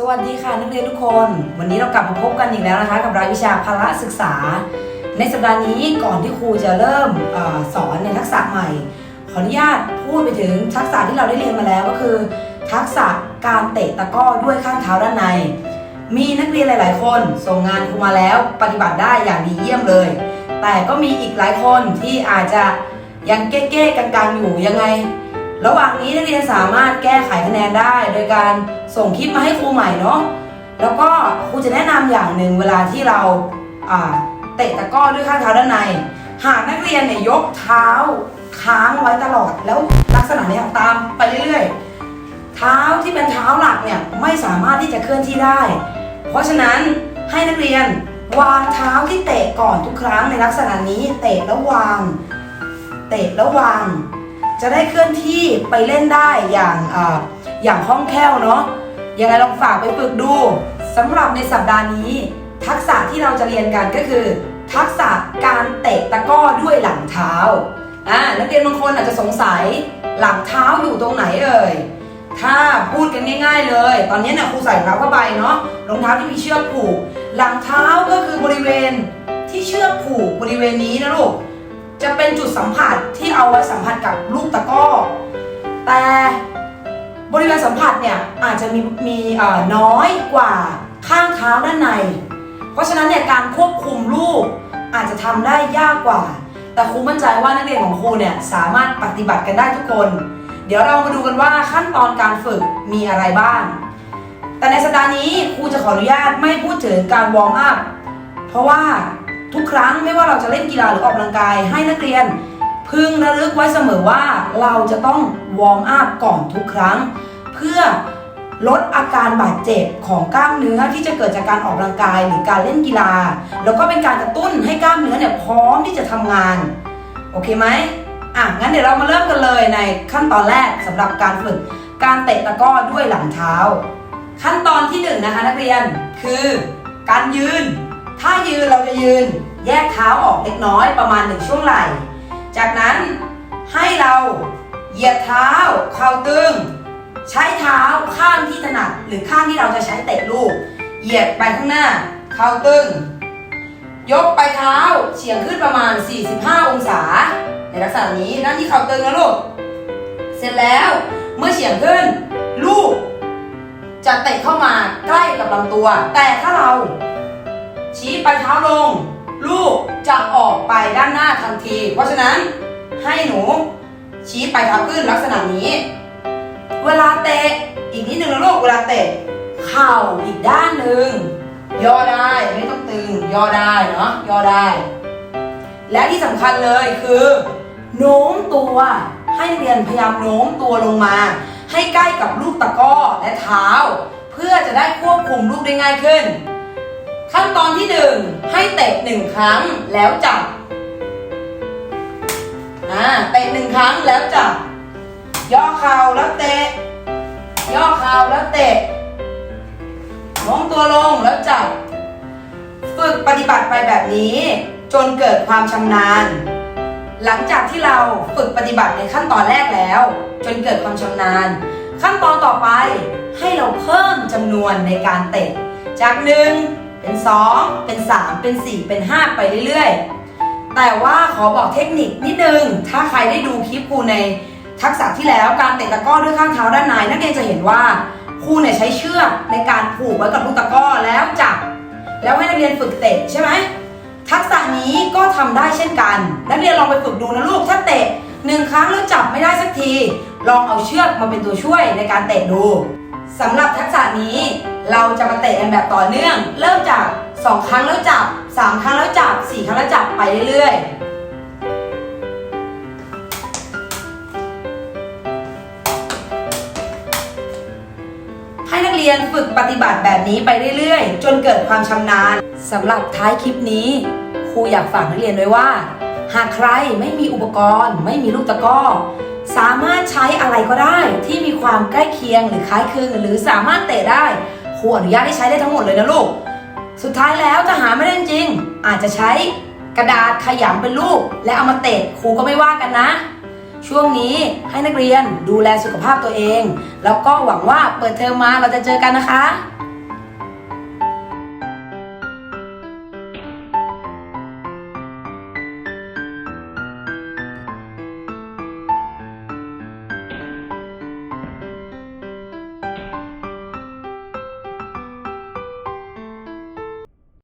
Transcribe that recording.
สวัสดีค่ะนักเรียนทุกคน วันนี้เรากลับมาพบกันอีกแล้วนะคะ กับรายวิชาพละศึกษา ในสัปดาห์นี้ก่อนที่ครูจะเริ่มอสอนในทักษะใหม่ ขออนุญาตพูดไปถึงทักษะที่เราได้เรียนมาแล้วก็คือ ทักษะการเตะตะก้อด้วยข้างเท้าด้านใน มีนักเรียนหลาย ๆ คนส่งงานครูมาแล้วปฏิบัติได้อย่างดีเยี่ยมเลย แต่ก็มีอีกหลายคนที่อาจจะยังเก้ๆกังๆอยู่ยังไง ระหว่างนี้นักเรียนสามารถแก้ไขคะแนนได้ โดยการส่งคลิปมาให้ครูใหม่เนาะแล้วก็ครูจะแนะนำอย่างหนึ่งเวลาที่เราเตะตะก้อด้วยข้างเท้าด้านใน หากนักเรียนเนี่ยยกเท้าค้างไว้ตลอด แล้วลักษณะนี้ตามไปเรื่อยๆ เท้าที่เป็นเท้าหลักเนี่ยไม่สามารถที่จะเคลื่อนที่ได้ เพราะฉะนั้นให้นักเรียนวางเท้าที่เตะก่อนทุกครั้งในลักษณะนี้ เตะแล้ววาง เตะแล้ววาง จะได้เคลื่อนที่ไปเล่นได้อย่างออย่างคล่องแคล่วเนาะยังไงลองฝากไปฝึกดูสำหรับในสัปดาห์นี้ ทักษะที่เราจะเรียนกันก็คือ ทักษะการเตะตะก้อด้วยหลังเท้าอ่านักเรียนบางคนอาจจะสงสัยหลังเท้าอยู่ตรงไหนเอ่ยถ้าพูดกันง่ายๆเลย ตอนนี้เนี่ยครูใส่รองเท้าผ้าใบเนาะรองเท้าที่มีเชือกผูก หลังเท้าก็คือบริเวณที่เชือกผูกบริเวณนี้นะลูก จะเป็นจุดสัมผัสที่เอาไว้สัมผัสกับลูกตะก้อ แต่บริเวณสัมผัสเนี่ยอาจจะมีมีน้อยกว่าข้างเท้าด้านใน เพราะฉะนั้นเนี่ยการควบคุมลูกอาจจะทำได้ยากกว่า แต่ครูมั่นใจว่านักเรียนของครูเนี่ยสามารถปฏิบัติกันได้ทุกคน เดี๋ยวเรามาดูกันว่าขั้นตอนการฝึกมีอะไรบ้าง แต่ในสัปดาห์นี้ครูจะขออนุญาตไม่พูดถึงการวอร์มอัพเพราะว่า ทุกครั้งไม่ว่าเราจะเล่นกีฬาหรือออกกำลังกายให้นักเรียน พึงระลึกไว้เสมอว่าเราจะต้องวอร์มอัพก่อนทุกครั้ง เพื่อลดอาการบาดเจ็บของกล้ามเนื้อที่จะเกิดจากการออกกำลังกายหรือการเล่นกีฬา แล้วก็เป็นการกระตุ้นให้กล้ามเนื้อเนี่ยพร้อมที่จะทำงาน โอเคไหมอะงั้นเดี๋ยวเรามาเริ่มกันเลยในขั้นตอนแรกสำหรับการฝึกการเตะตะก้อด้วยหลังเท้า ขั้นตอนที่หนึ่งนะคะนักเรียนคือการยืน ถ้ายืนเราจะยืนแยกเท้าออกเล็กน้อยประมาณหนึ่งช่วงไหล่ จากนั้นให้เราเหยียดเท้าเข่าตึง ใช้เท้าข้างที่ถนัดหรือข้างที่เราจะใช้เตะลูก เหยียดไปข้างหน้า เข่าตึง ยกไปเท้าเฉียงขึ้นประมาณ 45 องศา ในลักษณะนี้นั่นที่เข่าตึงนะลูก เสร็จแล้วเมื่อเฉียงขึ้น ลูกจะเตะเข้ามาใกล้กับลำตัว แต่ถ้าเรา ชี้ปลายเท้าลง ลูกจะออกไปด้านหน้าทันที เพราะฉะนั้นให้หนู ชี้ปลายเท้าขึ้นลักษณะนี้ เวลาเตะอีกนิดนึงนะลูกเวลาเตะเข่าอีกด้านหนึ่งย่อได้ไม่ต้องตึงย่อได้เนาะย่อได้ และที่สำคัญเลยคือโน้มตัวให้นักเรียนพยายามโน้มตัวลงมา ให้ใกล้กับลูกตะก้อและเท้า เพื่อจะได้ควบคุมลูกได้ง่ายขึ้น ขั้นตอนที่หนึ่งให้เตะหนึ่งครั้งแล้วจับอ่าเตะหนึ่งครั้งแล้วจับ ย่อเข่าแล้วเตะ ย่อเข่าแล้วเตะโน้มตัวลงแล้วจับ ฝึกปฏิบัติไปแบบนี้ จนเกิดความชำนาญ หลังจากที่เราฝึกปฏิบัติในขั้นตอนแรกแล้ว จนเกิดความชำนาญ ขั้นตอนต่อไปให้เราเพิ่มจำนวนในการเตะจาก1 เป็น 2 เป็น 3 เป็น 4 เป็น 5 ไปเรื่อยๆ แต่ว่าขอบอกเทคนิคนิดนึง ถ้าใครได้ดูคลิปครูในทักษะที่แล้วการเตะตะก้อด้วยข้างเท้าด้านในนักเรียนจะเห็นว่าครูเนี่ยใช้เชือกในการผูกไว้กับลูกตะก้อแล้วจับแล้วให้นักเรียนฝึกเตะใช่ไหมทักษะนี้ก็ทำได้เช่นกัน นักเรียนลองไปฝึกดูนะลูกถ้าเตะหนึ่งครั้งแล้วจับไม่ได้สักที ลองเอาเชือกมาเป็นตัวช่วยในการเตะดูสำหรับทักษะนี้ เราจะมาเตะกันแบบต่อเนื่อง เริ่มจาก 2 ครั้งแล้วจับ 3 ครั้งแล้วจับ 4 ครั้งแล้วจับไปเรื่อยๆ ให้นักเรียนฝึกปฏิบัติแบบนี้ไปเรื่อยๆ จนเกิดความชำนาญสำหรับท้ายคลิปนี้ ครูอยากฝากนักเรียนไว้ว่า หากใครไม่มีอุปกรณ์ ไม่มีลูกตะก้อสามารถใช้อะไรก็ได้ที่มีความใกล้เคียงหรือคล้ายคลึงหรือสามารถเตะได้ ครูอนุญาตให้ใช้ได้ทั้งหมดเลยนะลูก สุดท้ายแล้วถ้าหาไม่ได้จริง อาจจะใช้กระดาษขยำเป็นลูกและเอามาเตะครูก็ไม่ว่ากันนะ ช่วงนี้ให้นักเรียนดูแลสุขภาพตัวเอง แล้วก็หวังว่าเปิดเทอมมาเราจะเจอกันนะคะ